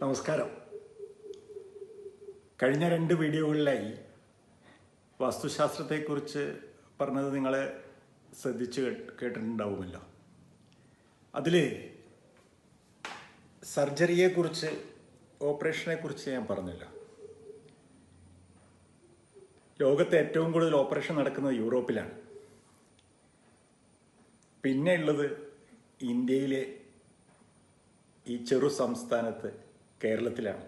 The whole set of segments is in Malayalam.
നമസ്കാരം. കഴിഞ്ഞ രണ്ട് വീഡിയോകളിലായി വാസ്തുശാസ്ത്രത്തെക്കുറിച്ച് പറഞ്ഞത് നിങ്ങൾ ശ്രദ്ധിച്ച് കേട്ടിട്ടുണ്ടാവുമല്ലോ. അതിൽ സർജറിയെക്കുറിച്ച് ഓപ്പറേഷനെക്കുറിച്ച് ഞാൻ പറഞ്ഞില്ല. ലോകത്തെ ഏറ്റവും കൂടുതൽ ഓപ്പറേഷൻ നടക്കുന്നത് യൂറോപ്പിലാണ്. പിന്നെ ഉള്ളത് ഇന്ത്യയിലെ ഈ ചെറു സംസ്ഥാനത്ത് കേരളത്തിലാണ്.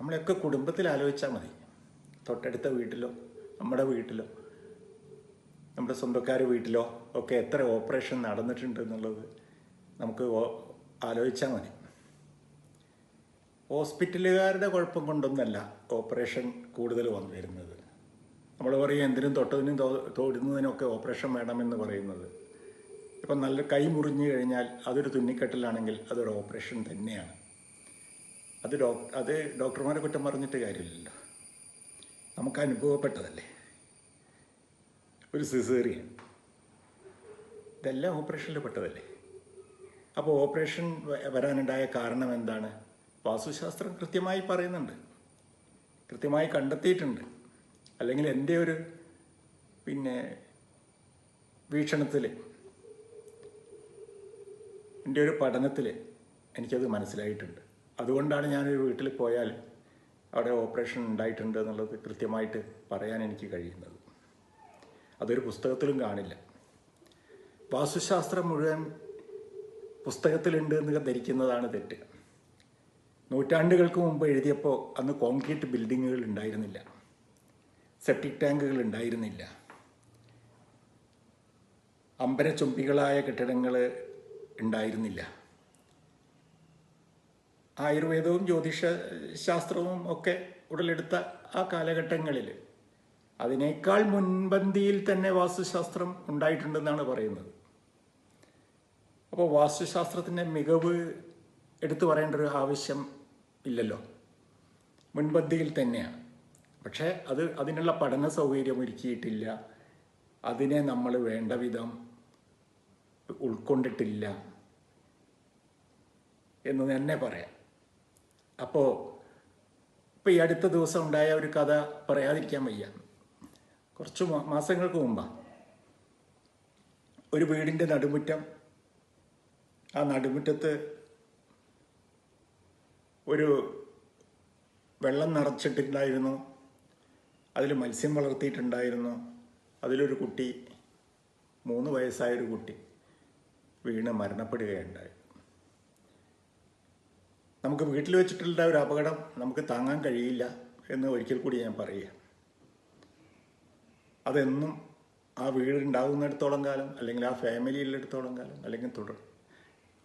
നമ്മളെയൊക്കെ കുടുംബത്തിൽ ആലോചിച്ചാൽ മതി. തൊട്ടടുത്ത വീട്ടിലോ നമ്മുടെ വീട്ടിലോ നമ്മുടെ സ്വന്തക്കാർ വീട്ടിലോ ഒക്കെ എത്ര ഓപ്പറേഷൻ നടന്നിട്ടുണ്ട് എന്നുള്ളത് നമുക്ക് ആലോചിച്ചാൽ മതി. ഹോസ്പിറ്റലുകാരുടെ കുഴപ്പം കൊണ്ടൊന്നല്ല ഓപ്പറേഷൻ കൂടുതൽ വന്നു വരുന്നത് നമ്മൾ പറയും എന്തിനും തൊട്ടതിനും തൊടുന്നതിനൊക്കെ ഓപ്പറേഷൻ വേണമെന്ന് പറയുന്നത്. ഇപ്പം നല്ല കൈ മുറിഞ്ഞു കഴിഞ്ഞാൽ അതൊരു തുന്നിക്കെട്ടലാണെങ്കിൽ അതൊരു ഓപ്പറേഷൻ തന്നെയാണ്. അത് ഡോക്ടർ അത് ഡോക്ടർമാരെ കുറ്റം പറഞ്ഞിട്ട് കാര്യമില്ലല്ലോ. നമുക്ക് അനുഭവപ്പെട്ടതല്ലേ? ഒരു സിസേറിയൻ. ഇതെല്ലാം ഓപ്പറേഷനിൽ പെട്ടതല്ലേ? അപ്പോൾ ഓപ്പറേഷൻ വരാനുണ്ടായ കാരണം എന്താണ്? വാസ്തുശാസ്ത്രം കൃത്യമായി പറയുന്നുണ്ട്. കൃത്യമായി കണ്ടെത്തിയിട്ടുണ്ട്. അല്ലെങ്കിൽ എന്റെ ഒരു പിന്നെ വീക്ഷണത്തിൽ എന്റെ ഒരു പഠനത്തിൽ എനിക്കത് മനസ്സിലായിട്ടുണ്ട്. അതുകൊണ്ടാണ് ഞാനൊരു വീട്ടിൽ പോയാൽ അവിടെ ഓപ്പറേഷൻ ഉണ്ടായിട്ടുണ്ട് എന്നുള്ളത് കൃത്യമായിട്ട് പറയാൻ എനിക്ക് കഴിയുന്നത്. അതൊരു പുസ്തകത്തിലും കാണില്ല. വാസ്തുശാസ്ത്രം മുഴുവൻ പുസ്തകത്തിലുണ്ട് എന്ന് ധരിക്കുന്നതാണ് തെറ്റ്. നൂറ്റാണ്ടുകൾക്ക് മുമ്പ് എഴുതിയപ്പോൾ അന്ന് കോൺക്രീറ്റ് ബിൽഡിങ്ങുകൾ ഉണ്ടായിരുന്നില്ല. സെപ്റ്റിക് ടാങ്കുകൾ ഉണ്ടായിരുന്നില്ല. അമ്പരച്ചുംബികളായ കെട്ടിടങ്ങൾ ഉണ്ടായിരുന്നില്ല. ആയുർവേദവും ജ്യോതിഷ ശാസ്ത്രവും ഒക്കെ ഉടലെടുത്ത ആ കാലഘട്ടങ്ങളിൽ അതിനേക്കാൾ മുൻപന്തിയിൽ തന്നെ വാസ്തുശാസ്ത്രം ഉണ്ടായിട്ടുണ്ടെന്നാണ് പറയുന്നത്. അപ്പോൾ വാസ്തുശാസ്ത്രത്തിന്റെ മികവ് എടുത്തു പറയേണ്ട ഒരു ആവശ്യം ഇല്ലല്ലോ. മുൻപന്തിയിൽ തന്നെയാണ്. പക്ഷേ അത് അതിനുള്ള പഠന സൗകര്യം ഒരുക്കിയിട്ടില്ല. അതിനെ നമ്മൾ വേണ്ട വിധം ഉൾക്കൊണ്ടിട്ടില്ല എന്ന് തന്നെ പറയാം. അപ്പോൾ ഇപ്പോൾ ഈ അടുത്ത ദിവസം ഉണ്ടായ ഒരു കഥ പറയാതിരിക്കാൻ വയ്യ. കുറച്ച് മാസങ്ങൾക്ക് മുമ്പാണ് ഒരു വീടിന്റെ നടുമുറ്റം. ആ നടുമുറ്റത്ത് ഒരു വെള്ളം നിറച്ചിട്ടുണ്ടായിരുന്നു. അതിൽ മത്സ്യം വളർത്തിയിട്ടുണ്ടായിരുന്നു. അതിലൊരു കുട്ടി മൂന്ന് വയസ്സായൊരു കുട്ടി. വീണ് മരണപ്പെടുകയുണ്ടായി. നമുക്ക് വീട്ടിൽ വെച്ചിട്ടുള്ള ഒരു അപകടം നമുക്ക് താങ്ങാൻ കഴിയില്ല എന്ന് ഒരിക്കൽ കൂടി ഞാൻ പറയുക അതെന്നും ആ വീട് ഉണ്ടാകുന്നിടത്തോളം കാലം അല്ലെങ്കിൽ ആ ഫാമിലിയിലെടുത്തോളം കാലം അല്ലെങ്കിൽ തുടർ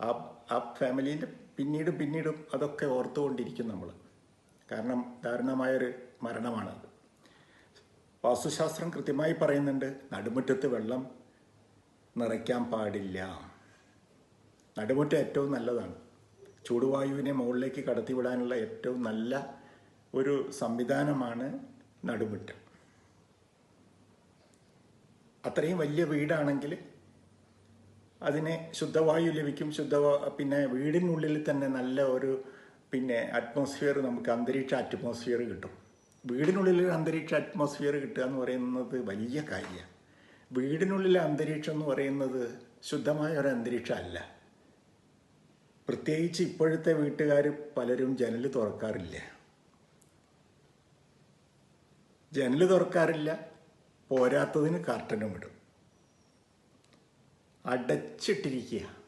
ആ ആ ഫാമിലീന്റെ പിന്നീടും പിന്നീടും അതൊക്കെ ഓർത്തുകൊണ്ടിരിക്കും നമ്മൾ. കാരണം ദാരുണമായൊരു മരണമാണത്. വാസ്തുശാസ്ത്രം കൃത്യമായി പറയുന്നുണ്ട് നടുമുറ്റത്ത് വെള്ളം നിറയ്ക്കാൻ പാടില്ല. നടുമുറ്റം ഏറ്റവും നല്ലതാണ്. ചൂടുവായുവിനെ മുകളിലേക്ക് കടത്തിവിടാനുള്ള ഏറ്റവും നല്ല ഒരു സംവിധാനമാണ് നടുമുറ്റം. അത്രയും വലിയ വീടാണെങ്കിൽ അതിന് ശുദ്ധവായു ലഭിക്കും. ശുദ്ധ പിന്നെ വീടിനുള്ളിൽ തന്നെ നല്ല ഒരു പിന്നെ അറ്റ്മോസ്ഫിയർ നമുക്ക് അന്തരീക്ഷ അറ്റ്മോസ്ഫിയർ കിട്ടും. വീടിനുള്ളിൽ അന്തരീക്ഷ അറ്റ്മോസ്ഫിയർ കിട്ടുക എന്ന് പറയുന്നത് വലിയ കാര്യമാണ്. വീടിനുള്ളിലെ അന്തരീക്ഷം എന്ന് പറയുന്നത് ശുദ്ധമായ ഒരു അന്തരീക്ഷം അല്ല. പ്രത്യേകിച്ച് ഇപ്പോഴത്തെ വീട്ടുകാർ പലരും ജനൽ തുറക്കാറില്ല. ജനൽ തുറക്കാറില്ല പോരാത്തതിന് കാർട്ടനും ഇടും. അടച്ചിട്ടിരിക്കുക.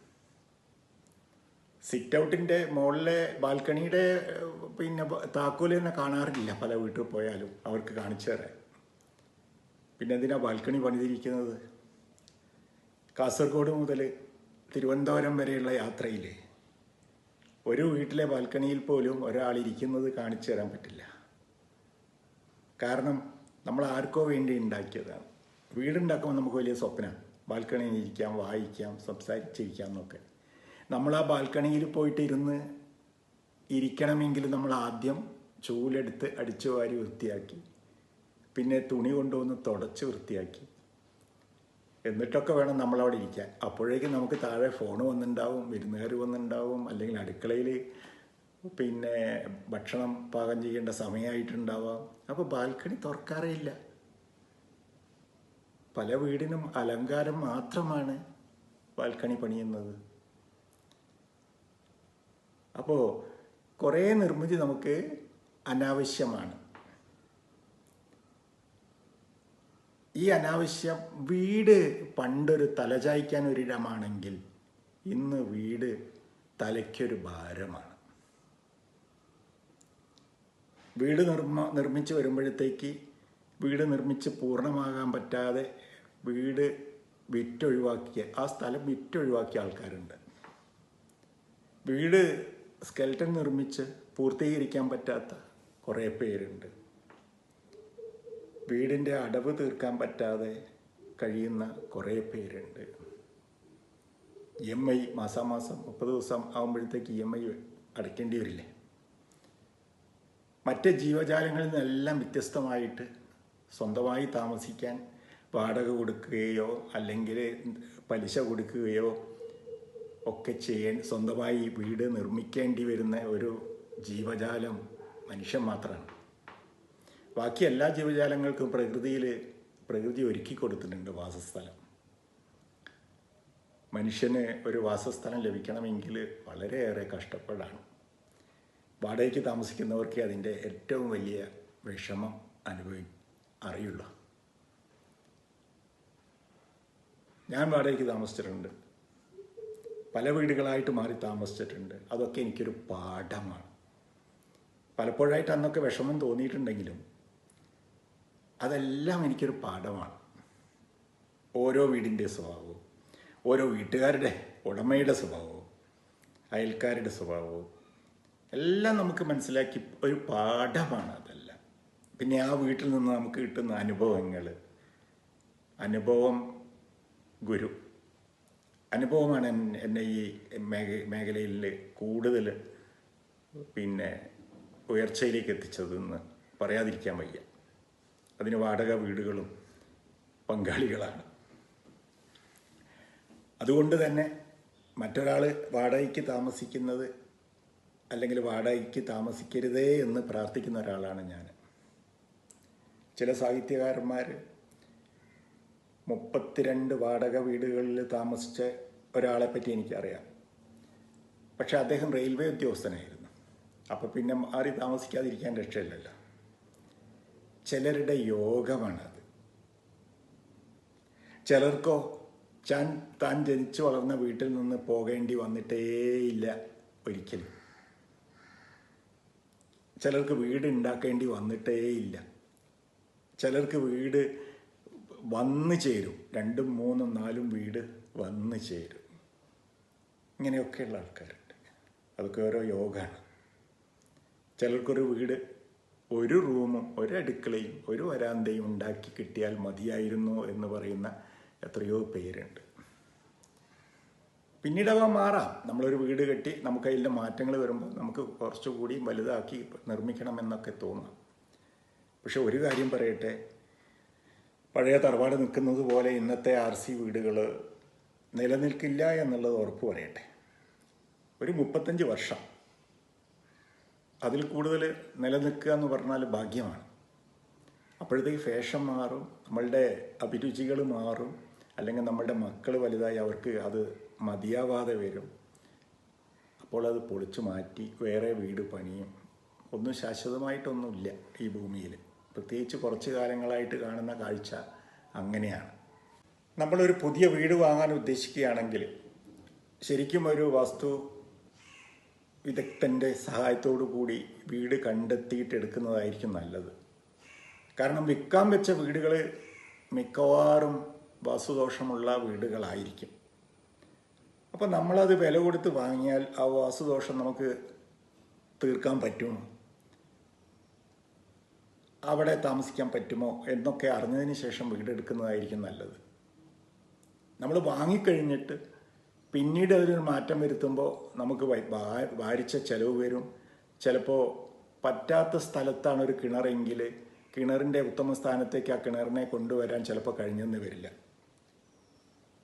സിറ്റ് ഔട്ടിന്റെ മുകളിലെ ബാൽക്കണിയുടെ പിന്നെ താക്കോൽ തന്നെ കാണാറില്ല പല വീട്ടിൽ പോയാലും അവർക്ക് കാണിച്ചു തരാൻ. പിന്നെ എന്തിനാ ബാൽക്കണി പണിതിരിക്കുന്നത്? കാസർഗോഡ് മുതൽ തിരുവനന്തപുരം വരെയുള്ള യാത്രയിൽ ഒരു വീട്ടിലെ ബാൽക്കണിയിൽ പോലും ഒരാൾ ഇരിക്കുന്നത് കാണിച്ചു തരാൻ പറ്റില്ല. കാരണം നമ്മൾ ആർക്കോ വേണ്ടി ഉണ്ടാക്കിയതാണ്. വീടുണ്ടാക്കുമ്പോൾ നമുക്ക് വലിയ സ്വപ്നമാണ് ബാൽക്കണിയിൽ ഇരിക്കാം വായിക്കാം സംസാരിച്ചിരിക്കാം എന്നൊക്കെ. നമ്മൾ ആ ബാൽക്കണിയിൽ പോയിട്ട് ഇരുന്ന് ഇരിക്കണമെങ്കിൽ നമ്മൾ ആദ്യം ചൂലെടുത്ത് അടിച്ചു വാരി വൃത്തിയാക്കി. പിന്നെ തുണി കൊണ്ടുവന്ന് തുടച്ച് വൃത്തിയാക്കി. എന്നിട്ടൊക്കെ വേണം നമ്മളവിടെ ഇരിക്കാൻ. അപ്പോഴേക്കും നമുക്ക് താഴെ ഫോൺ വന്നിട്ടുണ്ടാവും വിരുന്നുകാർ വന്നിട്ടുണ്ടാവും അല്ലെങ്കിൽ അടുക്കളയിൽ പിന്നെ ഭക്ഷണം പാകം ചെയ്യേണ്ട സമയമായിട്ടുണ്ടാവാം അപ്പോൾ ബാൽക്കണി തുറക്കാറേ ഇല്ല പല വീടിനും അലങ്കാരം മാത്രമാണ് ബാൽക്കണി പണിയുന്നത്. അപ്പോൾ കുറേ നിർമ്മിതി നമുക്ക് അനാവശ്യമാണ്. ഈ അനാവശ്യം വീട് പണ്ടൊരു തലചായ്ക്കാൻ ഒരിടമാണെങ്കിൽ ഇന്ന് വീട് തലയ്ക്കൊരു ഭാരമാണ്. വീട് നിർമ്മ നിർമ്മിച്ച് വരുമ്പോഴത്തേക്ക് വീട് നിർമ്മിച്ച് പൂർണമാകാൻ പറ്റാതെ വീട് വിറ്റൊഴിവാക്കിയ ആ സ്ഥലം വിറ്റൊഴിവാക്കിയ ആൾക്കാരുണ്ട്. വീട് സ്കെൽട്ടൻ നിർമ്മിച്ച് പൂർത്തീകരിക്കാൻ പറ്റാത്ത കുറേ പേരുണ്ട്. വീടിന്റെ അടവ് തീർക്കാൻ പറ്റാതെ കഴിയുന്ന കുറേ പേരുണ്ട്. ഇ എം ഐ മാസാമാസം മുപ്പത് ദിവസം ആകുമ്പോഴത്തേക്ക് ഇ എം ഐ അടയ്ക്കേണ്ടി വരില്ലേ? മറ്റ് ജീവജാലങ്ങളിൽ നിന്നെല്ലാം വ്യത്യസ്തമായിട്ട് സ്വന്തമായി താമസിക്കാൻ വാടക കൊടുക്കുകയോ അല്ലെങ്കിൽ പലിശ കൊടുക്കുകയോ ഒക്കെ ചെയ്യാൻ സ്വന്തമായി വീട് നിർമ്മിക്കേണ്ടി വരുന്ന ഒരു ജീവജാലം മനുഷ്യൻ മാത്രമാണ്. ബാക്കി എല്ലാ ജീവജാലങ്ങൾക്കും പ്രകൃതിയിൽ പ്രകൃതി ഒരുക്കി കൊടുത്തിട്ടുണ്ട് വാസസ്ഥലം. മനുഷ്യന് ഒരു വാസസ്ഥലം ലഭിക്കണമെങ്കിൽ വളരെയേറെ കഷ്ടപ്പാടാണ്. വാടകയ്ക്ക് താമസിക്കുന്നവർക്ക് അതിന്റെ ഏറ്റവും വലിയ വിഷമം അനുഭവി അറിയുള്ളൂ. ഞാൻ വാടകയ്ക്ക് താമസിച്ചിട്ടുണ്ട്. പല വീടുകളായിട്ട് മാറി താമസിച്ചിട്ടുണ്ട്. അതൊക്കെ എനിക്കൊരു പാഠമാണ്. പലപ്പോഴായിട്ട് അന്നൊക്കെ വിഷമം തോന്നിയിട്ടുണ്ടെങ്കിലും അതെല്ലാം എനിക്കൊരു പാഠമാണ്. ഓരോ വീടിന്റെ സ്വഭാവവും ഓരോ വീട്ടുകാരുടെ ഉടമയുടെ സ്വഭാവവും അയൽക്കാരുടെ സ്വഭാവവും എല്ലാം നമുക്ക് മനസ്സിലാക്കി ഒരു പാഠമാണ് അതെല്ലാം. പിന്നെ ആ വീട്ടിൽ നിന്ന് നമുക്ക് കിട്ടുന്ന അനുഭവങ്ങൾ. അനുഭവം ഗുരു. അനുഭവമാണ് എന്നെ ഈ മേഖ മേഖലയിൽ കൂടുതൽ പിന്നെ ഉയർച്ചയിലേക്ക് എത്തിച്ചതെന്ന് പറയാതിരിക്കാൻ വയ്യ. അതിന് വാടക വീടുകളും പങ്കാളികളാണ്. അതുകൊണ്ട് തന്നെ മറ്റൊരാൾ വാടകയ്ക്ക് താമസിക്കുന്നത് അല്ലെങ്കിൽ വാടകയ്ക്ക് താമസിക്കരുതേ എന്ന് പ്രാർത്ഥിക്കുന്ന ഒരാളാണ് ഞാൻ. ചില സാഹിത്യകാരന്മാർ മുപ്പത്തിരണ്ട് വാടക വീടുകളിൽ താമസിച്ച ഒരാളെ പറ്റി എനിക്കറിയാം. പക്ഷെ അദ്ദേഹം റെയിൽവേ ഉദ്യോഗസ്ഥനായിരുന്നു. അപ്പോൾ പിന്നെ മാറി താമസിക്കാതിരിക്കാൻ രക്ഷയില്ലല്ലോ. ചിലരുടെ യോഗമാണത്. ചിലർക്കോ ചാൻ താൻ ജനിച്ചു വളർന്ന വീട്ടിൽ നിന്ന് പോകേണ്ടി വന്നിട്ടേയില്ല ഒരിക്കലും. ചിലർക്ക് വീട് ഉണ്ടാക്കേണ്ടി വന്നിട്ടേയില്ല. ചിലർക്ക് വീട് വന്നു ചേരും. രണ്ടും മൂന്നും നാലും വീട് വന്നു ചേരും. ഇങ്ങനെയൊക്കെയുള്ള ആൾക്കാരുണ്ട്. അതൊക്കെ ഓരോ യോഗമാണ് ചിലർക്കൊരു വീട് ഒരു റൂമും ഒരു അടുക്കളയും ഒരു വരാന്തയും ഉണ്ടാക്കി കിട്ടിയാൽ മതിയായിരുന്നു എന്ന് പറയുന്ന എത്രയോ പേരുണ്ട്. പിന്നീട് അവ മാറാം. നമ്മളൊരു വീട് കെട്ടി നമുക്ക് അതിന്റെ മാറ്റങ്ങൾ വരുമ്പോൾ നമുക്ക് കുറച്ചുകൂടി വലുതാക്കി നിർമ്മിക്കണം എന്നൊക്കെ തോന്നാം. പക്ഷെ ഒരു കാര്യം പറയട്ടെ. പഴയ തറവാട് നിൽക്കുന്നത് പോലെ ഇന്നത്തെ ആർ സി വീടുകൾ നിലനിൽക്കില്ല എന്നുള്ളത് ഉറപ്പ് പറയട്ടെ. ഒരു മുപ്പത്തഞ്ച് വർഷം അതിൽ കൂടുതൽ നിലനിൽക്കുക എന്ന് പറഞ്ഞാൽ ഭാഗ്യമാണ്. അപ്പോഴത്തേക്ക് ഫാഷൻ മാറും നമ്മളുടെ അഭിരുചികൾ മാറും അല്ലെങ്കിൽ നമ്മളുടെ മക്കൾ വലുതായി അവർക്ക് അത് മതിയാവാതെ വരും. അപ്പോൾ അത് പൊളിച്ചു മാറ്റി വേറെ വീട് പണിയും. ഒന്നും ശാശ്വതമായിട്ടൊന്നുമില്ല ഈ ഭൂമിയിൽ. പ്രത്യേകിച്ച് കുറച്ച് കാലങ്ങളായിട്ട് കാണുന്ന കാഴ്ച അങ്ങനെയാണ്. നമ്മളൊരു പുതിയ വീട് വാങ്ങാൻ ഉദ്ദേശിക്കുകയാണെങ്കിൽ ശരിക്കും ഒരു വാസ്തു വിദഗ്ധന്റെ സഹായത്തോടു കൂടി വീട് കണ്ടെത്തിയിട്ട് എടുക്കുന്നതായിരിക്കും നല്ലത്. കാരണം വിൽക്കാൻ വെച്ച വീടുകൾ മിക്കവാറും വാസുദോഷമുള്ള വീടുകളായിരിക്കും. അപ്പോൾ നമ്മളത് വില കൊടുത്ത് വാങ്ങിയാൽ ആ വാസുദോഷം നമുക്ക് തീർക്കാൻ പറ്റുമോ അവിടെ താമസിക്കാൻ പറ്റുമോ എന്നൊക്കെ അറിഞ്ഞതിന് ശേഷം വീടെടുക്കുന്നതായിരിക്കും നല്ലത്. നമ്മൾ വാങ്ങിക്കഴിഞ്ഞിട്ട് പിന്നീട് അതിനൊരു മാറ്റം വരുത്തുമ്പോൾ നമുക്ക് വാരിച്ച ചിലവ് വരും. ചിലപ്പോൾ പറ്റാത്ത സ്ഥലത്താണ് ഒരു കിണറെങ്കിൽ കിണറിന്റെ ഉത്തമ സ്ഥാനത്തേക്ക് ആ കിണറിനെ കൊണ്ടുവരാൻ ചിലപ്പോൾ കഴിഞ്ഞെന്ന് വരില്ല.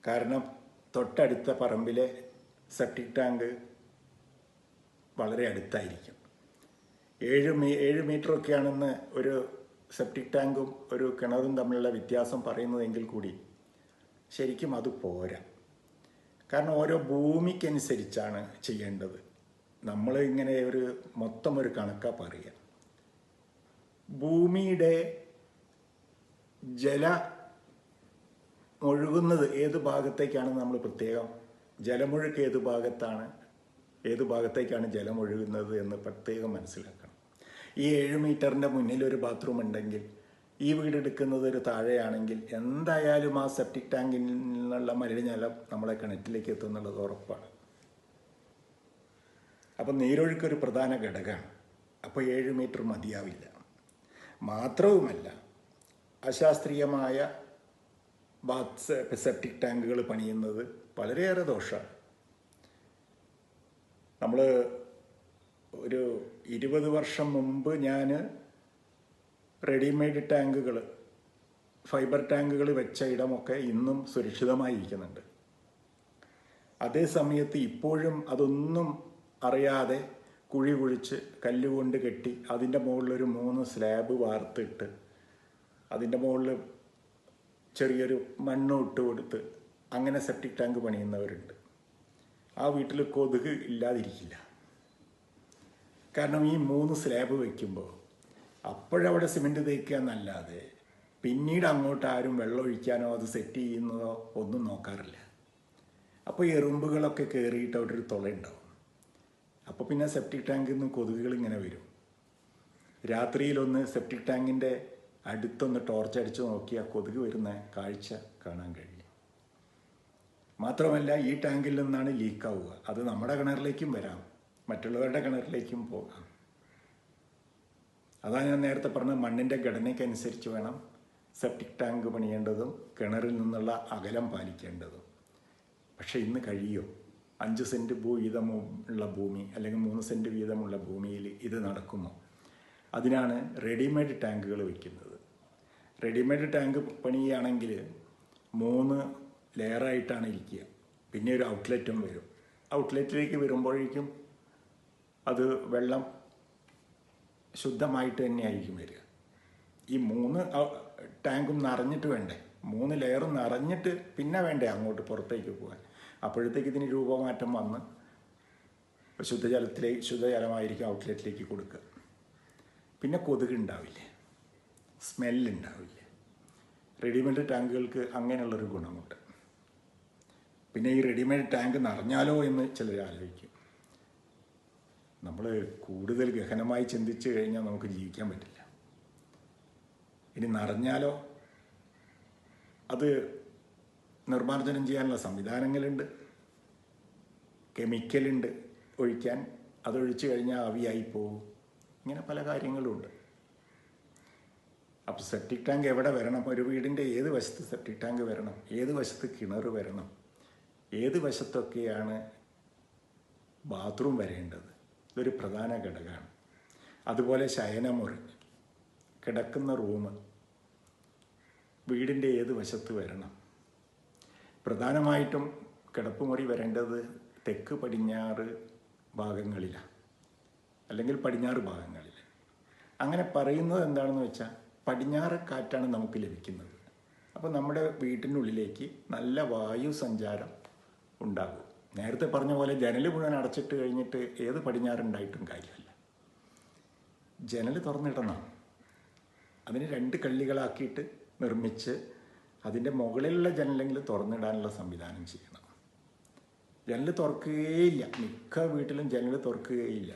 കാരണം തൊട്ടടുത്ത പറമ്പിലെ സെപ്റ്റിക് ടാങ്ക് വളരെ അടുത്തായിരിക്കും. ഏഴ് മീ ഏഴ് മീറ്ററൊക്കെയാണെന്ന് ഒരു സെപ്റ്റിക് ടാങ്കും ഒരു കിണറും തമ്മിലുള്ള വ്യത്യാസം പറയുന്നതെങ്കിൽ കൂടി ശരിക്കും അത് പോരാ. കാരണം ഓരോ ഭൂമിക്കനുസരിച്ചാണ് ചെയ്യേണ്ടത്. നമ്മൾ ഇങ്ങനെ ഒരു മൊത്തം ഒരു കണക്കാ പറയുക. ഭൂമിയുടെ ജല ഒഴുകുന്നത് ഏത് ഭാഗത്തേക്കാണ് നമ്മൾ പ്രത്യേകം ജലമൊഴുക്ക് ഏത് ഭാഗത്താണ് ഏത് ഭാഗത്തേക്കാണ് ജലം ഒഴുകുന്നത് എന്ന് പ്രത്യേകം മനസ്സിലാക്കണം. ഈ ഏഴ് മീറ്ററിന്റെ മുന്നിൽ ഒരു ബാത്റൂം ഉണ്ടെങ്കിൽ ഈ വീട് എടുക്കുന്നത് ഒരു താഴെയാണെങ്കിൽ എന്തായാലും ആ സെപ്റ്റിക് ടാങ്കിൽ നിന്നുള്ള മലിനജലം നമ്മളെ കിണറ്റിലേക്ക് എത്തും എന്നുള്ളത് ഉറപ്പാണ്. അപ്പം നീരൊഴുക്ക് ഒരു പ്രധാന ഘടകമാണ്. അപ്പോൾ ഏഴ് മീറ്റർ മതിയാവില്ല. മാത്രവുമല്ല അശാസ്ത്രീയമായ ബാത്ത് സെപ്റ്റിക് ടാങ്കുകൾ പണിയുന്നത് വളരെയേറെ ദോഷമാണ്. നമ്മൾ ഒരു ഇരുപത് വർഷം മുമ്പ് ഞാൻ റെഡിമെയ്ഡ് ടാങ്കുകൾ ഫൈബർ ടാങ്കുകൾ വെച്ച ഇടമൊക്കെ ഇന്നും സുരക്ഷിതമായിരിക്കുന്നുണ്ട്. അതേ സമയത്ത് ഇപ്പോഴും അതൊന്നും അറിയാതെ കുഴി കുഴിച്ച് കല്ലുകൊണ്ട് കെട്ടി അതിന്റെ മുകളിലൊരു മൂന്ന് സ്ലാബ് വാർത്തിട്ട് അതിന്റെ മുകളിൽ ചെറിയൊരു മണ്ണ് ഇട്ട് കൊടുത്ത് അങ്ങനെ സെപ്റ്റിക് ടാങ്ക് പണിയുന്നവരുണ്ട്. ആ വീട്ടിൽ കൊതുക് ഇല്ലാതിരിക്കില്ല. കാരണം ഈ മൂന്ന് സ്ലാബ് വയ്ക്കുമ്പോൾ അപ്പോഴവിടെ സിമെന്റ് തേക്കുക എന്നല്ലാതെ പിന്നീട് അങ്ങോട്ട് ആരും വെള്ളം ഒഴിക്കാനോ അത് സെറ്റ് ചെയ്യുന്നതോ ഒന്നും നോക്കാറില്ല. അപ്പോൾ എറുമ്പുകളൊക്കെ കയറിയിട്ട് അവിടെ ഒരു തുളയുണ്ടാവും. അപ്പോൾ പിന്നെ സെപ്റ്റിക് ടാങ്കിൽ നിന്ന് കൊതുകുകൾ ഇങ്ങനെ വരും. രാത്രിയിലൊന്ന് സെപ്റ്റിക് ടാങ്കിന്റെ അടുത്തൊന്ന് ടോർച്ച് അടിച്ച് നോക്കിയാൽ കൊതുക് വരുന്ന കാഴ്ച കാണാൻ കഴിയും. മാത്രമല്ല ഈ ടാങ്കിൽ നിന്നാണ് ലീക്കാവുക അത് നമ്മുടെ കിണറിലേക്കും വരാം. മറ്റുള്ളവരുടെ കിണറിലേക്കും പോകാം. അതാണ് ഞാൻ നേരത്തെ പറഞ്ഞ മണ്ണിന്റെ ഘടനയ്ക്കനുസരിച്ച് വേണം സെപ്റ്റിക് ടാങ്ക് പണിയേണ്ടതും കിണറിൽ നിന്നുള്ള അകലം പാലിക്കേണ്ടതും. പക്ഷേ ഇന്ന് കഴിയോ? അഞ്ച് സെന്റ് വീതമുള്ള ഭൂമി അല്ലെങ്കിൽ മൂന്ന് സെന്റ് വീതമുള്ള ഭൂമിയിൽ ഇത് നടക്കുമോ? അതിനാണ് റെഡിമെയ്ഡ് ടാങ്കുകൾ വയ്ക്കുന്നത് റെഡിമെയ്ഡ് ടാങ്ക് പണിയുകയാണെങ്കിൽ മൂന്ന് ലെയറായിട്ടാണ് ഇരിക്കുക. പിന്നെ ഒരു ഔട്ട്ലെറ്റും വരും. ഔട്ട്ലെറ്റിലേക്ക് വരുമ്പോഴേക്കും അത് വെള്ളം ശുദ്ധമായിട്ട് തന്നെയായിരിക്കും വരിക. ഈ മൂന്ന് ടാങ്കും നിറഞ്ഞിട്ട് വേണ്ടേ? മൂന്ന് ലെയറും നിറഞ്ഞിട്ട് പിന്നെ വേണ്ടേ അങ്ങോട്ട് പുറത്തേക്ക് പോകാൻ? അപ്പോഴത്തേക്ക് ഇതിന് രൂപമാറ്റം വന്ന് ശുദ്ധജലത്തിലേക്ക് ശുദ്ധജലമായിരിക്കും ഔട്ട്ലെറ്റിലേക്ക് കൊടുക്കുക. പിന്നെ കൊതുക് ഉണ്ടാവില്ല? സ്മെല്ലുണ്ടാവില്ല റെഡിമെയ്ഡ് ടാങ്കുകൾക്ക് അങ്ങനെയുള്ളൊരു ഗുണമുണ്ട്. പിന്നെ ഈ റെഡിമെയ്ഡ് ടാങ്ക് നിറഞ്ഞാലോ എന്ന് ചിലർ ആലോചിക്കും. നമ്മൾ കൂടുതൽ ഗഹനമായി ചിന്തിച്ചു കഴിഞ്ഞാൽ നമുക്ക് ജീവിക്കാൻ പറ്റില്ല. ഇനി നിറഞ്ഞാലോ? അത് നിർമ്മാർജനം ചെയ്യാനുള്ള സംവിധാനങ്ങളുണ്ട്. കെമിക്കലുണ്ട് ഒഴിക്കാൻ. അതൊഴിച്ചു കഴിഞ്ഞാൽ ആവിയായി പോവും. ഇങ്ങനെ പല കാര്യങ്ങളുമുണ്ട് അപ്പോൾ സെപ്റ്റിക് ടാങ്ക് എവിടെ വരണം? ഒരു വീടിന്റെ ഏത് വശത്ത് സെപ്റ്റിക് ടാങ്ക് വരണം? ഏത് വശത്ത് കിണർ വരണം? ഏത് വശത്തൊക്കെയാണ് ബാത്റൂം വരേണ്ടത്? ഇതൊരു പ്രധാന ഘടകമാണ്. അതുപോലെ ശയനമുറി കിടക്കുന്ന റൂം വീടിന്റെ ഏത് വശത്ത് വരണം. പ്രധാനമായിട്ടും കിടപ്പുമുറി വരേണ്ടത് തെക്ക് പടിഞ്ഞാറ് ഭാഗങ്ങളിലാണ്. അല്ലെങ്കിൽ പടിഞ്ഞാറ് ഭാഗങ്ങളിൽ അങ്ങനെ പറയുന്നത് എന്താണെന്ന് വെച്ചാൽ പടിഞ്ഞാറ് കാറ്റാണ് നമുക്ക് ലഭിക്കുന്നത്. അപ്പോൾ നമ്മുടെ വീട്ടിനുള്ളിലേക്ക് നല്ല വായു സഞ്ചാരം ഉണ്ടാകും. നേരത്തെ പറഞ്ഞ പോലെ ജനൽ മുഴുവൻ അടച്ചിട്ട് കഴിഞ്ഞിട്ട് ഏത് പടിഞ്ഞാറുണ്ടായിട്ടും കാര്യമല്ല. ജനൽ തുറന്നിടണം. അതിന് രണ്ട് കള്ളികളാക്കിയിട്ട് നിർമ്മിച്ച് അതിന്റെ മുകളിലുള്ള ജനലെങ്കിലും തുറന്നിടാനുള്ള സംവിധാനം ചെയ്യണം. ജനൽ തുറക്കുകയില്ല മിക്ക വീട്ടിലും ജനൽ തുറക്കുകയില്ല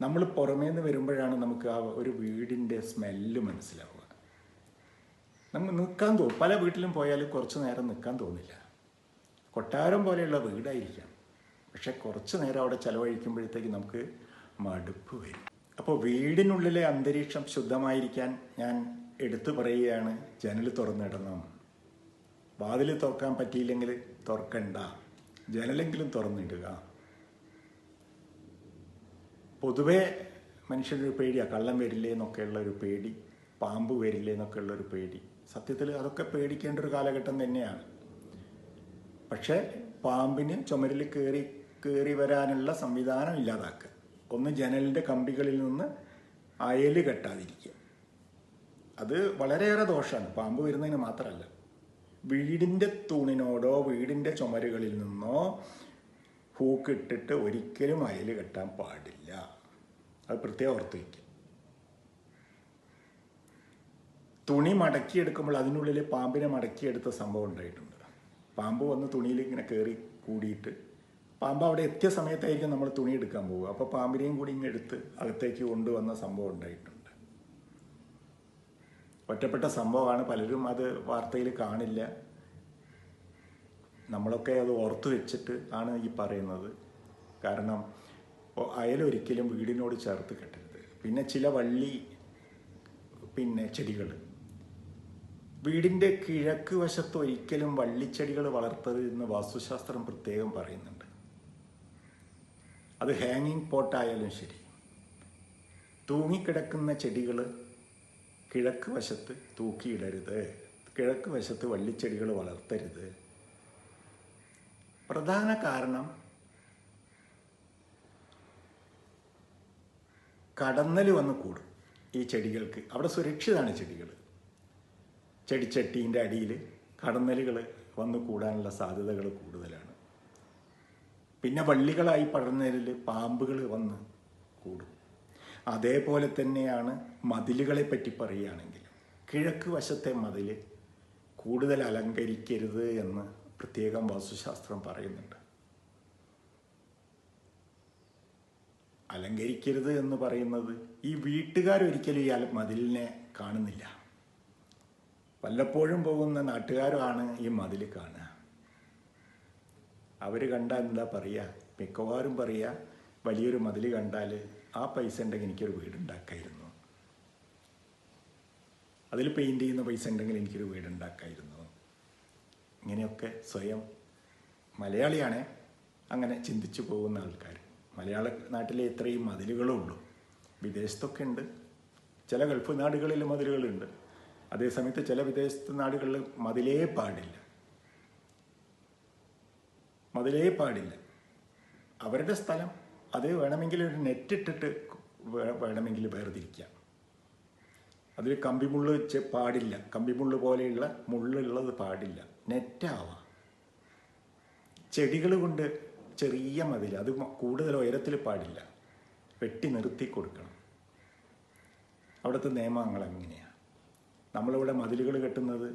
നമ്മൾ പുറമേ നിന്ന് വരുമ്പോഴാണ് നമുക്ക് ആ ഒരു വീടിന്റെ സ്മെല്ല് മനസ്സിലാവുക. നമുക്ക് നിൽക്കാൻ തോന്നും. പല വീട്ടിലും പോയാൽ കുറച്ച് നേരം നിൽക്കാൻ തോന്നില്ല. കൊട്ടാരം പോലെയുള്ള വീടായിരിക്കാം. പക്ഷെ കുറച്ച് നേരം അവിടെ ചിലവഴിക്കുമ്പോഴത്തേക്ക് നമുക്ക് മടുപ്പ് വരും. അപ്പോൾ വീടിനുള്ളിലെ അന്തരീക്ഷം ശുദ്ധമായിരിക്കാൻ ഞാൻ എടുത്തു പറയുകയാണ് ജനൽ തുറന്നിടണം. വാതിൽ തുറക്കാൻ പറ്റിയില്ലെങ്കിൽ തുറക്കണ്ട. ജനലെങ്കിലും തുറന്നിടുക. പൊതുവേ മനുഷ്യനൊരു പേടിയാണ് കള്ളം വരില്ലേ എന്നൊക്കെയുള്ള ഒരു പേടി പാമ്പ് വരില്ലേ എന്നൊക്കെയുള്ള ഒരു പേടി. സത്യത്തിൽ അതൊക്കെ പേടിക്കേണ്ട ഒരു കാലഘട്ടം തന്നെയാണ്. പക്ഷേ പാമ്പിന് ചുമരിൽ കയറി കയറി വരാനുള്ള സംവിധാനം ഇല്ലാതാക്കുക. ഒന്ന് ജനലിന്റെ കമ്പികളിൽ നിന്ന് അയൽ കെട്ടാതിരിക്കുക. അത് വളരെയേറെ ദോഷമാണ്. പാമ്പ് വരുന്നതിന് മാത്രമല്ല. വീടിന്റെ തൂണിനോടോ വീടിന്റെ ചുമരുകളിൽ നിന്നോ ഹൂക്ക് ഇട്ടിട്ട് ഒരിക്കലും അയൽ കെട്ടാൻ പാടില്ല. അത് പ്രത്യേകം ഓർത്ത് വയ്ക്കുക. തുണി മടക്കിയെടുക്കുമ്പോൾ അതിനുള്ളിൽ പാമ്പിനെ മടക്കിയെടുത്ത സംഭവം ഉണ്ടായിട്ടുണ്ട്. പാമ്പ് വന്ന് തുണിയിൽ ഇങ്ങനെ കയറി കൂടിയിട്ട് പാമ്പ് അവിടെ എത്തിയ സമയത്തായിരിക്കും നമ്മൾ തുണി എടുക്കാൻ പോകുക അപ്പോൾ പാമ്പിനെയും കൂടി ഇങ്ങനെ എടുത്ത് അകത്തേക്ക് കൊണ്ടുവന്ന സംഭവം ഉണ്ടായിട്ടുണ്ട്. ഒറ്റപ്പെട്ട സംഭവമാണ്. പലരും അത് വാർത്തയിൽ കാണില്ല. നമ്മളൊക്കെ അത് ഓർത്തു വെച്ചിട്ട് ആണ് ഈ പറയുന്നത്. കാരണം അയലൊരിക്കലും വീടിനോട് ചേർത്ത് കെട്ടരുത്. പിന്നെ ചില വള്ളി പിന്നെ ചെടികൾ വീടിന്റെ കിഴക്ക് വശത്ത് ഒരിക്കലും വള്ളിച്ചെടികൾ വളർത്തരുത് എന്ന് വാസ്തുശാസ്ത്രം പ്രത്യേകം പറയുന്നുണ്ട്. അത് ഹാങ്ങിങ് പോട്ടായാലും ശരി. തൂങ്ങിക്കിടക്കുന്ന ചെടികൾ കിഴക്ക് വശത്ത് തൂക്കിയിടരുത്. കിഴക്ക് വശത്ത് വള്ളിച്ചെടികൾ വളർത്തരുത്. പ്രധാന കാരണം കടന്നൽ വന്ന് കൂടും ഈ ചെടികൾക്ക്. അവിടെ സുരക്ഷിതമാണ് ചെടികൾ. ചെടിച്ചട്ടീന്റെ അടിയിൽ കടന്നലുകൾ വന്നു കൂടാനുള്ള സാധ്യതകൾ കൂടുതലാണ്. പിന്നെ വള്ളികളായി പടർന്നതിൽ പാമ്പുകൾ വന്ന് കൂടും. അതേപോലെ തന്നെയാണ് മതിലുകളെ പറ്റി പറയുകയാണെങ്കിൽ കിഴക്ക് വശത്തെ മതിൽ കൂടുതൽ അലങ്കരിക്കരുത് എന്ന് പ്രത്യേകം വാസ്തുശാസ്ത്രം പറയുന്നുണ്ട്. അലങ്കരിക്കരുത് എന്ന് പറയുന്നത് ഈ വീട്ടുകാരൊരിക്കലും ഈ മതിലിനെ കാണുന്നില്ല. വല്ലപ്പോഴും പോകുന്ന നാട്ടുകാരുമാണ് ഈ മതിൽ കാണുക. അവർ കണ്ടാൽ എന്താ പറയുക മിക്കവാറും പറയുക വലിയൊരു മതിൽ കണ്ടാൽ ആ പൈസ ഉണ്ടെങ്കിൽ എനിക്കൊരു വീടുണ്ടാക്കായിരുന്നു. അതിൽ പെയിന്റ് ചെയ്യുന്ന പൈസ ഉണ്ടെങ്കിൽ എനിക്കൊരു വീടുണ്ടാക്കായിരുന്നു. ഇങ്ങനെയൊക്കെ സ്വയം മലയാളിയാണ് അങ്ങനെ ചിന്തിച്ചു പോകുന്ന ആൾക്കാർ മലയാള നാട്ടിലെ ഇത്രയും മതിലുകളുള്ളൂ വിദേശത്തൊക്കെ ഉണ്ട്. ചില ഗൾഫ് നാടുകളിൽ മതിലുകളുണ്ട്. അതേസമയത്ത് ചില വിദേശത്തെ നാടുകളിൽ മതിലേ പാടില്ല. മതിലേ പാടില്ല. അവരുടെ സ്ഥലം അത് വേണമെങ്കിൽ ഒരു നെറ്റ് ഇട്ടിട്ട് വേണമെങ്കിൽ വേർതിരിക്കാം. അതിൽ കമ്പിമുള്ള് വെച്ച് പാടില്ല. കമ്പിമുള്ള് പോലെയുള്ള മുള്ളുള്ളത് പാടില്ല. നെറ്റാവാം. ചെടികൾ കൊണ്ട് ചെറിയ മതിൽ അത് കൂടുതൽ ഉയരത്തിൽ പാടില്ല. വെട്ടി നിർത്തി കൊടുക്കണം. അവിടുത്തെ നിയമങ്ങൾ എങ്ങനെയാണ് നമ്മളിവിടെ മതിലുകൾ കെട്ടുന്നത്.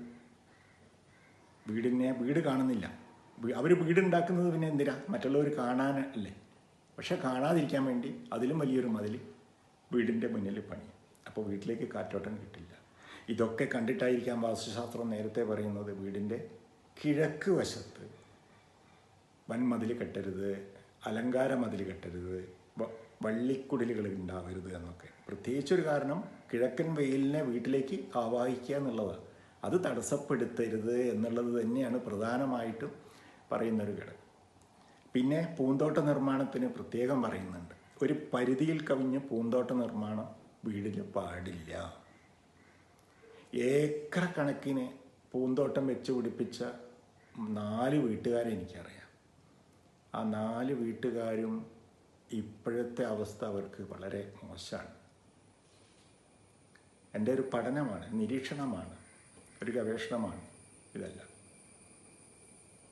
വീടിനെ വീട് കാണുന്നില്ല. അവർ വീടുണ്ടാക്കുന്നത് പിന്നെ എന്തിനാ? മറ്റുള്ളവർ കാണാനല്ലേ പക്ഷെ കാണാതിരിക്കാൻ വേണ്ടി അതിലും വലിയൊരു മതിൽ വീടിന്റെ മുന്നിൽ പണി. അപ്പോൾ വീട്ടിലേക്ക് കാറ്റോട്ടം കിട്ടില്ല. ഇതൊക്കെ കണ്ടിട്ടായിരിക്കാം വാസ്തുശാസ്ത്രം നേരത്തെ പറയുന്നത് വീടിന്റെ കിഴക്ക് വശത്ത് വൻമതിൽ കെട്ടരുത് അലങ്കാര മതിൽ കെട്ടരുത് വള്ളിക്കുടിലുകൾ ഉണ്ടാവരുത് എന്നൊക്കെ. പ്രത്യേകിച്ചൊരു കാരണം കിഴക്കൻ വെയിലിനെ വീട്ടിലേക്ക് ആവാഹിക്കുക എന്നുള്ളത്. അത് തടസ്സപ്പെടുത്തരുത് എന്നുള്ളത് തന്നെയാണ് പ്രധാനമായിട്ടും പറയുന്നൊരു ഘടകം. പിന്നെ പൂന്തോട്ട നിർമ്മാണത്തിന് പ്രത്യേകം പറയുന്നുണ്ട്. ഒരു പരിധിയിൽ കവിഞ്ഞ് പൂന്തോട്ട നിർമ്മാണം വീടിൽ പാടില്ല. ഏക്കർ കണക്കിന് പൂന്തോട്ടം വെച്ച് പിടിപ്പിച്ച നാല് വീട്ടുകാരെ എനിക്കറിയാം. ആ നാല് വീട്ടുകാരും ഇപ്പോഴത്തെ അവസ്ഥ അവർക്ക് വളരെ മോശമാണ്. എന്റെ ഒരു പഠനമാണ് നിരീക്ഷണമാണ് ഒരു ഗവേഷണമാണ് ഇതെല്ലാം.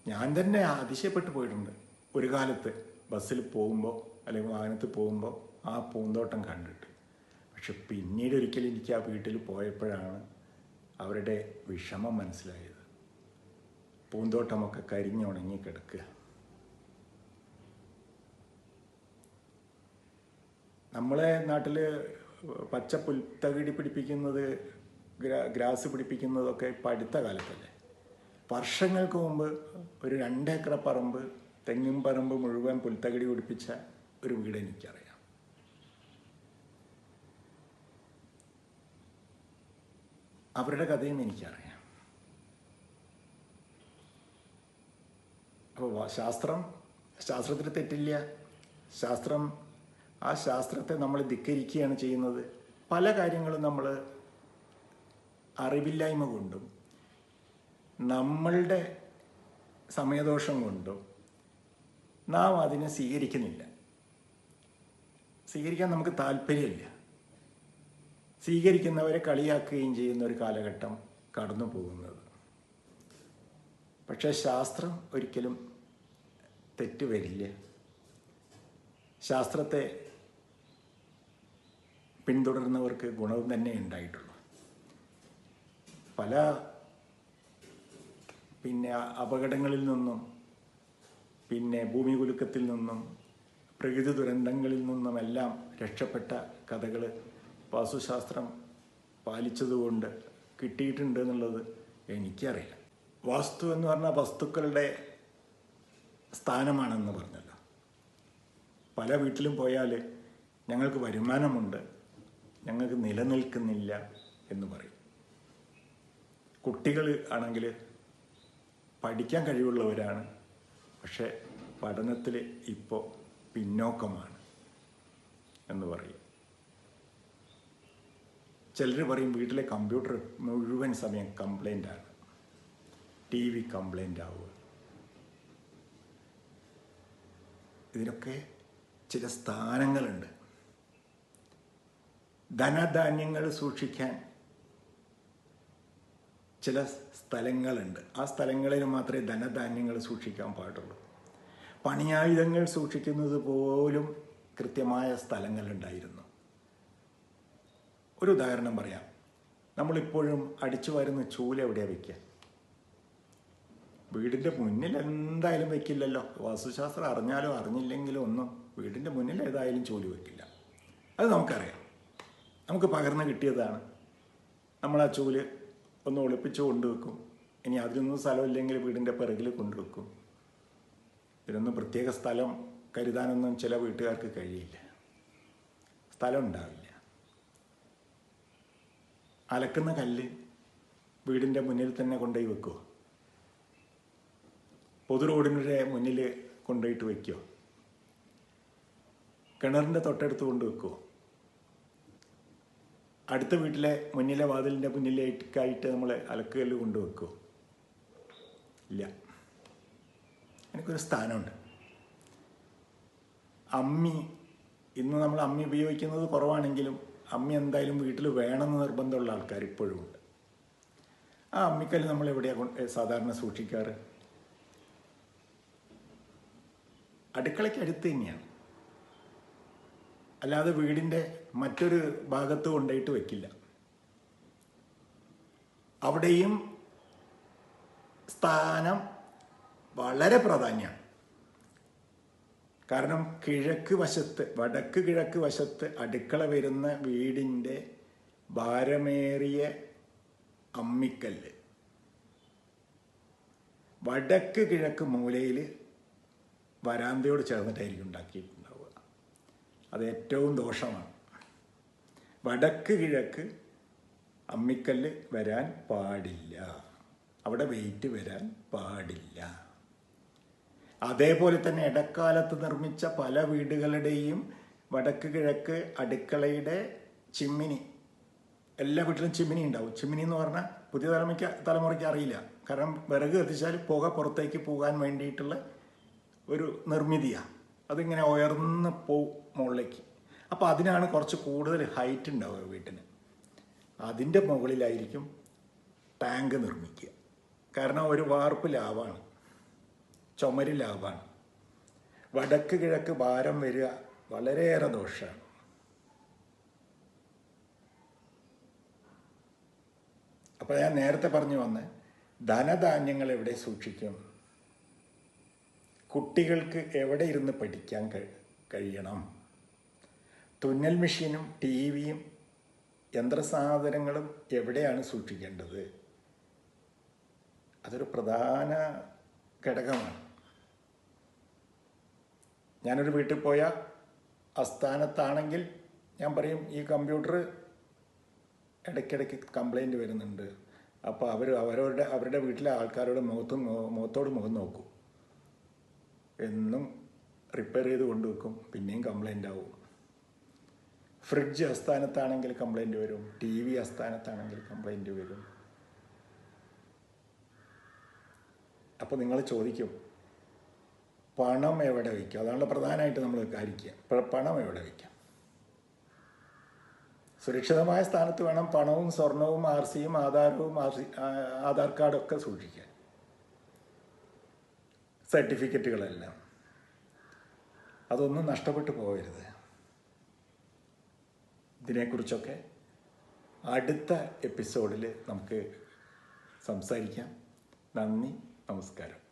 ഞാൻ തന്നെ അതിശയപ്പെട്ടു പോയിട്ടുണ്ട്. ഒരു കാലത്ത് ബസ്സിൽ പോകുമ്പോൾ അല്ലെങ്കിൽ വാഹനത്തിൽ പോകുമ്പോൾ ആ പൂന്തോട്ടം കണ്ടിട്ട്. പക്ഷെ പിന്നീട് ഒരിക്കലും എനിക്ക് ആ വീട്ടിൽ പോയപ്പോഴാണ് അവരുടെ വിഷമം മനസ്സിലായത്. പൂന്തോട്ടമൊക്കെ കരിഞ്ഞുണങ്ങി കിടക്കുക. നമ്മളെ നാട്ടിൽ പച്ച പുൽത്തകിടി പിടിപ്പിക്കുന്നത് ഗ്രാസ് പിടിപ്പിക്കുന്നതൊക്കെ ഇപ്പം അടുത്ത കാലത്തല്ലേ. വർഷങ്ങൾക്ക് മുമ്പ് ഒരു രണ്ടേക്കർ പറമ്പ് തെങ്ങും പറമ്പ് മുഴുവൻ പുൽത്തകിടി പിടിപ്പിച്ച ഒരു വീട് എനിക്കറിയാം. അവരുടെ കഥയും എനിക്കറിയാം. അപ്പോൾ ശാസ്ത്രം ശാസ്ത്രത്തിൽ തെറ്റില്ല. ശാസ്ത്രം ആ ശാസ്ത്രത്തെ നമ്മൾ ധിക്കരിക്കുകയാണ് ചെയ്യുന്നത്. പല കാര്യങ്ങളും നമ്മൾ അറിവില്ലായ്മ കൊണ്ടും നമ്മളുടെ സമയദോഷം കൊണ്ടും നാം അതിനെ സ്വീകരിക്കുന്നില്ല. സ്വീകരിക്കാൻ നമുക്ക് താല്പര്യമില്ല. സ്വീകരിക്കുന്നവരെ കളിയാക്കുകയും ചെയ്യുന്ന ഒരു കാലഘട്ടം കടന്നു പോകുന്നത്. പക്ഷേ ശാസ്ത്രം ഒരിക്കലും തെറ്റുവരില്ല. ശാസ്ത്രത്തെ പിന്തുടരുന്നവർക്ക് ഗുണവും തന്നെ ഉണ്ടായിട്ടുള്ളൂ. പല പിന്നെ അപകടങ്ങളിൽ നിന്നും പിന്നെ ഭൂമി കുലുക്കത്തിൽ നിന്നും പ്രകൃതി ദുരന്തങ്ങളിൽ നിന്നുമെല്ലാം രക്ഷപ്പെട്ട കഥകൾ വാസ്തുശാസ്ത്രം പാലിച്ചതുകൊണ്ട് കിട്ടിയിട്ടുണ്ട് എന്നുള്ളത് എനിക്കറിയില്ല. വാസ്തു എന്ന് പറഞ്ഞാൽ വസ്തുക്കളുടെ സ്ഥാനമാണെന്ന് പറഞ്ഞല്ലോ. പല വീട്ടിലും പോയാൽ ഞങ്ങൾക്ക് വരുമാനമുണ്ട്. ഞങ്ങൾക്ക് നിലനിൽക്കുന്നില്ല എന്ന് പറയും. കുട്ടികൾ ആണെങ്കിൽ പഠിക്കാൻ കഴിവുള്ളവരാണ് പക്ഷേ പഠനത്തിൽ ഇപ്പോൾ പിന്നോക്കമാണ് എന്ന് പറയും. ചിലർ പറയും വീട്ടിലെ കമ്പ്യൂട്ടർ മുഴുവൻ സമയം കംപ്ലൈന്റ് ആണ്. ടി വി കംപ്ലൈന്റ് ആവുക. ഇതിനൊക്കെ ചില സ്ഥാനങ്ങളുണ്ട്. ധനധാന്യങ്ങൾ സൂക്ഷിക്കാൻ ചില സ്ഥലങ്ങളുണ്ട്. ആ സ്ഥലങ്ങളിൽ മാത്രമേ ധനധാന്യങ്ങൾ സൂക്ഷിക്കാൻ പാടുള്ളൂ. പണിയായുധങ്ങൾ സൂക്ഷിക്കുന്നത് പോലും കൃത്യമായ സ്ഥലങ്ങളുണ്ടായിരുന്നു. ഒരു ഉദാഹരണം പറയാം. നമ്മളിപ്പോഴും അടിച്ചു വരുന്ന ചൂല എവിടെയാണ് വയ്ക്കുക വീടിന്റെ മുന്നിൽ എന്തായാലും വയ്ക്കില്ലല്ലോ വാസ്തുശാസ്ത്രം അറിഞ്ഞാലോ അറിഞ്ഞില്ലെങ്കിലോ ഒന്നും വീടിന്റെ മുന്നിൽ ഏതായാലും ചൂൽ വയ്ക്കില്ല അത് നമുക്കറിയാം. നമുക്ക് പകർന്നു കിട്ടിയതാണ്. നമ്മൾ ആ ചൂൽ ഒന്ന് ഒളിപ്പിച്ച് കൊണ്ടുവെക്കും. ഇനി അതിനൊന്നും സ്ഥലമില്ലെങ്കിൽ വീടിന്റെ പിറകിൽ കൊണ്ടുവെക്കും. ഇതിനൊന്നും പ്രത്യേക സ്ഥലം കരുതാനൊന്നും ചില വീട്ടുകാർക്ക് കഴിയില്ല. സ്ഥലം ഉണ്ടാവില്ല. അലക്കുന്ന കല്ല് വീടിന്റെ മുന്നിൽ തന്നെ കൊണ്ടുപോയി വെക്കുമോ പൊതു റോഡിന്റെ മുന്നിൽ കൊണ്ടുപോയിട്ട് വയ്ക്കുമോ കിണറിന്റെ തൊട്ടടുത്ത് കൊണ്ട് വെക്കുമോ അടുത്ത വീട്ടിലെ മുന്നിലെ വാതിലിന്റെ മുന്നിലേക്കായിട്ട് നമ്മൾ അലക്കുകല്ല് കൊണ്ടുവെക്കുമോ ഇല്ല. എനിക്കൊരു സ്ഥാനമുണ്ട്. അമ്മി ഇന്ന് നമ്മൾ അമ്മി ഉപയോഗിക്കുന്നത് കുറവാണെങ്കിലും അമ്മി എന്തായാലും വീട്ടിൽ വേണമെന്ന് നിർബന്ധമുള്ള ആൾക്കാർ ഇപ്പോഴും ഉണ്ട്. ആ അമ്മിക്കല്ല് നമ്മൾ എവിടെയാണ് സാധാരണ സൂക്ഷിക്കാറ്? അടുക്കളയ്ക്ക് അടുത്ത് തന്നെയാണ്. അല്ലാതെ വീടിന്റെ മറ്റൊരു ഭാഗത്ത് കൊണ്ടുപോയിട്ട് വെക്കില്ല. അവിടെയും സ്ഥാനം വളരെ പ്രാധാന്യമാണ്. കാരണം കിഴക്ക് വശത്ത് വടക്ക് കിഴക്ക് വശത്ത് അടുക്കള വരുന്ന വീടിന്റെ ഭാരമേറിയ അമ്മിക്കല്ല്. വടക്ക് കിഴക്ക് മൂലയിൽ വരാന്തയോട് ചേർന്നിട്ടായിരിക്കും ഉണ്ടാക്കിയിട്ടുണ്ടാവുക. അത് ഏറ്റവും ദോഷമാണ്. വടക്ക് കിഴക്ക് അമ്മിക്കല്ല് വരാൻ പാടില്ല. അവിടെ വെയിറ്റ് വരാൻ പാടില്ല. അതേപോലെ തന്നെ ഇടക്കാലത്ത് നിർമ്മിച്ച പല വീടുകളുടെയും വടക്ക് കിഴക്ക് അടുക്കളയുടെ ചിമ്മിനി. എല്ലാ വീട്ടിലും ചിമ്മിനി ഉണ്ടാവും. ചിമ്മിനി എന്ന് പറഞ്ഞാൽ പുതിയ തലമുറയ്ക്ക് തലമുറയ്ക്ക് അറിയില്ല. കാരണം വിറക് കത്തിച്ചാൽ പുക പുറത്തേക്ക് പോകാൻ വേണ്ടിയിട്ടുള്ള ഒരു നിർമ്മിതിയാണ്. അതിങ്ങനെ ഉയർന്ന് പോവും മുകളിലേക്ക്. അപ്പോൾ അതിനാണ് കുറച്ച് കൂടുതൽ ഹൈറ്റ് ഉണ്ടാവുക വീട്ടിന്. അതിന്റെ മുകളിലായിരിക്കും ടാങ്ക് നിർമ്മിക്കുക. കാരണം ഒരു വാർപ്പ് ലാവാണ്. ചുമര് ലാവാണ്. വടക്ക് കിഴക്ക് ഭാരം വരിക വളരെയേറെ ദോഷമാണ്. അപ്പോൾ ഞാൻ നേരത്തെ പറഞ്ഞു വന്ന് ധനധാന്യങ്ങൾ എവിടെ സൂക്ഷിക്കും? കുട്ടികൾക്ക് എവിടെ ഇരുന്ന് പഠിക്കാൻ കഴിയണം? തുന്നൽ മെഷീനും ടി വിയും യന്ത്രസാധനങ്ങളും എവിടെയാണ് സൂക്ഷിക്കേണ്ടത്? അതൊരു പ്രധാന ഘടകമാണ്. ഞാനൊരു വീട്ടിൽ പോയ അസ്ഥാനത്താണെങ്കിൽ ഞാൻ പറയും ഈ കമ്പ്യൂട്ടർ ഇടയ്ക്കിടയ്ക്ക് കംപ്ലൈന്റ് വരുന്നുണ്ട്. അപ്പോൾ അവർ അവരവരുടെ അവരുടെ വീട്ടിലെ ആൾക്കാരോട് മുഖത്തും മുഖത്തോട് മുഖം നോക്കും. എന്നും റിപ്പയർ ചെയ്ത് കൊണ്ടുവെക്കും. പിന്നെയും കംപ്ലൈന്റ് ആവും. ഫ്രിഡ്ജ് അസ്ഥാനത്താണെങ്കിൽ കംപ്ലൈന്റ് വരും ടി വി അസ്ഥാനത്താണെങ്കിൽ കംപ്ലൈന്റ് വരും. അപ്പോൾ നിങ്ങൾ ചോദിക്കും പണം എവിടെ വയ്ക്കും? അതാണ് പ്രധാനമായിട്ട് നമ്മൾ കാരിക്കുക പണം എവിടെ വയ്ക്കാം? സുരക്ഷിതമായ സ്ഥാനത്ത് വേണം പണവും സ്വർണവും ആർ സിയും ആധാരവും ആർ സി ആധാർ കാർഡൊക്കെ സൂക്ഷിക്കാൻ സർട്ടിഫിക്കറ്റുകളെല്ലാം. അതൊന്നും നഷ്ടപ്പെട്ടു പോകരുത്. ഇതിനെക്കുറിച്ചൊക്കെ അടുത്ത എപ്പിസോഡിൽ നമുക്ക് സംസാരിക്കാം. നന്ദി നമസ്കാരം.